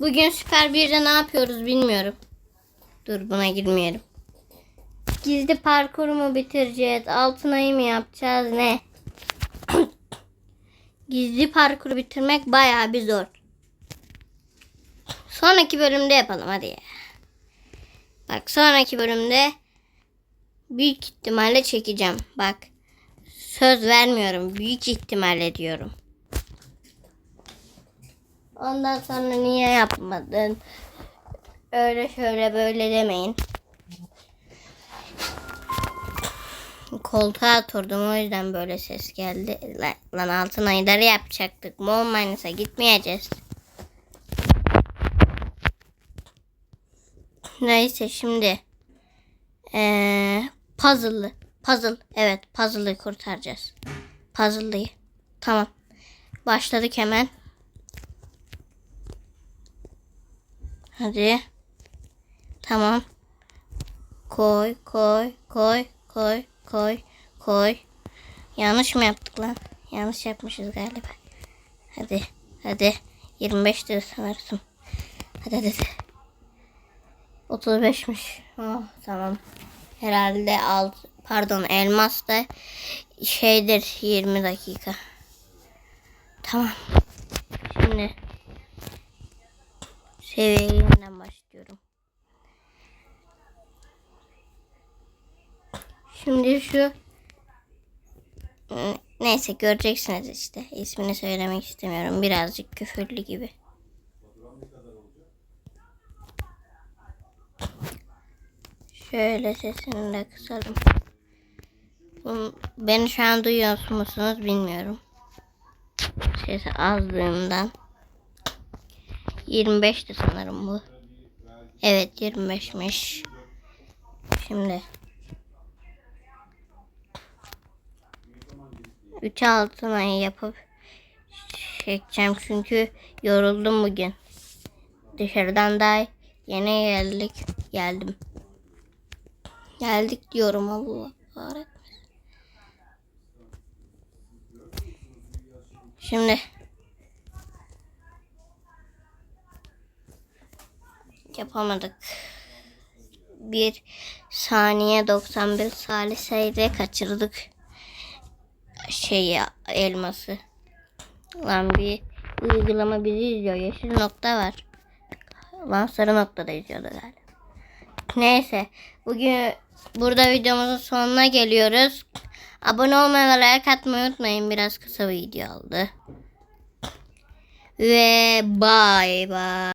Bugün Süper 1'de ne yapıyoruz bilmiyorum. Dur buna girmeyelim. Gizli parkuru mu bitireceğiz? Altın ayı mı yapacağız? Ne? Gizli parkuru bitirmek bayağı bir zor. Sonraki bölümde yapalım hadi ya. Bak sonraki bölümde büyük ihtimalle çekeceğim. Bak söz vermiyorum. Büyük ihtimalle diyorum. Ondan sonra niye yapmadın? Öyle şöyle böyle demeyin. Koltuğa oturdum o yüzden böyle ses geldi. Lan, altın ayları yapacaktık. Mol Minus'a gitmeyeceğiz. Neyse şimdi ee, puzzle'lı puzzle evet puzzle'ı kurtaracağız. Puzzle'lıyı. Tamam. Başladık hemen. Hadi. Tamam. Koy, koy, koy, koy, koy, koy. Yanlış mı yaptık lan? Yanlış yapmışız galiba. Hadi, hadi. 25 lira sanırsın. Hadi, hadi, hadi. 35'miş. Oh, tamam. Herhalde alt, pardon elmas da şeydir 20 dakika. Tamam. Şimdi Seviye yeniden başlıyorum. Şimdi şu neyse göreceksiniz işte. İsmini söylemek istemiyorum. Birazcık küfürlü gibi. Şöyle sesini de kısalım. Beni şu an duyuyor musunuz bilmiyorum. Sesi azlığından. 25'ti sanırım bu. Evet 25'miş. Şimdi 3 altın ayı yapıp çekeceğim çünkü yoruldum bugün. Dışarıdan da yeni geldik. Geldim. Geldik diyorum Allah. Öğretmen. Şimdi yapamadık. Bir saniye 91 saliseyle kaçırdık şeyi elması. Lan bir uygulama bizi izliyor. Yeşil nokta var. Lan sarı nokta da izliyordu galiba. Neyse. Bugün burada videomuzun sonuna geliyoruz. Abone olmayı ve like atmayı unutmayın. Biraz kısa bir video oldu. Ve bye bye.